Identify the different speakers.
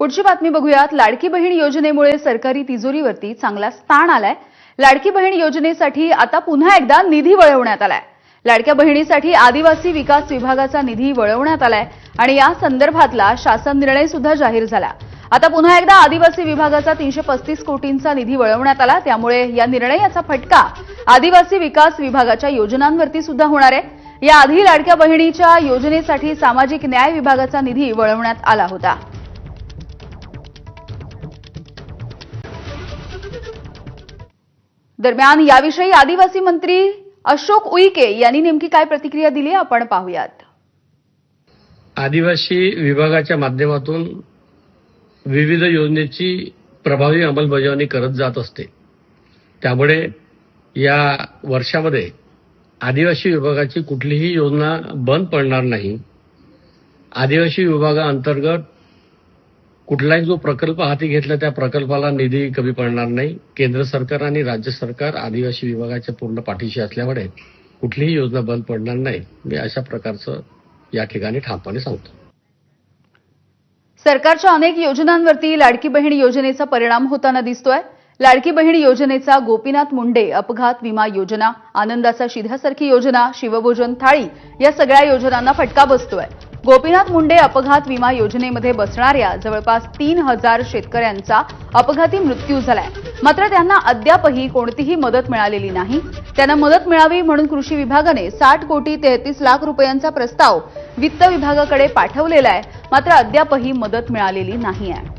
Speaker 1: पुढची बातमी बघूयात. लाडकी बहीण योजनेमुळे सरकारी तिजोरीवरती चांगलाच ताण आलाय. लाडकी बहीण योजनेसाठी आता पुन्हा एकदा निधी वळवण्यात आलाय. लाडक्या बहिणीसाठी आदिवासी विकास विभागाचा निधी वळवण्यात आलाय आणि या संदर्भातला शासन निर्णय सुद्धा जाहीर झाला. आता पुन्हा एकदा आदिवासी विभागाचा तीनशे पस्तीस कोटींचा निधी वळवण्यात आला. त्यामुळे या निर्णयाचा फटका आदिवासी विकास विभागाच्या योजनांवरती सुद्धा होणार आहे. याआधी लाडक्या बहिणीच्या योजनेसाठी सामाजिक न्याय विभागाचा निधी वळवण्यात आला होता. दरम्यान याविषयी आदिवासी मंत्री अशोक उईके यांनी नेमकी काय प्रतिक्रिया दिली आपण पाहूयात.
Speaker 2: आदिवासी विभागाच्या माध्यमातून विविध योजनेची प्रभावी अंमलबजावणी करत जात असते. त्यामुळे या वर्षामध्ये आदिवासी विभागाची कुठलीही योजना बंद पडणार नाही. आदिवासी विभागाअंतर्गत कुठलाही जो प्रकल्प हाती घेतला त्या प्रकल्पाला निधी कमी पडणार नाही. केंद्र सरकार आणि राज्य सरकार आदिवासी विभागाच्या पूर्ण पाठीशी असल्यामुळे कुठलीही योजना बंद पडणार नाही. मी अशा प्रकारचं या ठिकाणी ठामपणे सांगतो.
Speaker 1: सरकारच्या अनेक योजनांवरती लाडकी बहीण योजनेचा परिणाम होताना दिसतोय. लाडकी बहीण योजनेचा गोपीनाथ मुंडे अपघात विमा योजना आनंदाचा शिध्यासारखी योजना शिवभोजन थाळी या सगळ्या योजनांना फटका बसतोय. गोपीनाथ मुंडे अपघात विमा योजनेमध्ये बसणाऱ्या जवळपास तीन हजार शेतकऱ्यांचा अपघाती मृत्यू झालाय. मात्र त्यांना अद्यापही कोणतीही मदत मिळालेली नाही. त्यांना मदत मिळावी म्हणून कृषी विभागाने साठ कोटी तेहतीस लाख रुपयांचा प्रस्ताव वित्त विभागाकडे पाठवलेला आहे. मात्र अद्यापही मदत मिळालेली नाही आहे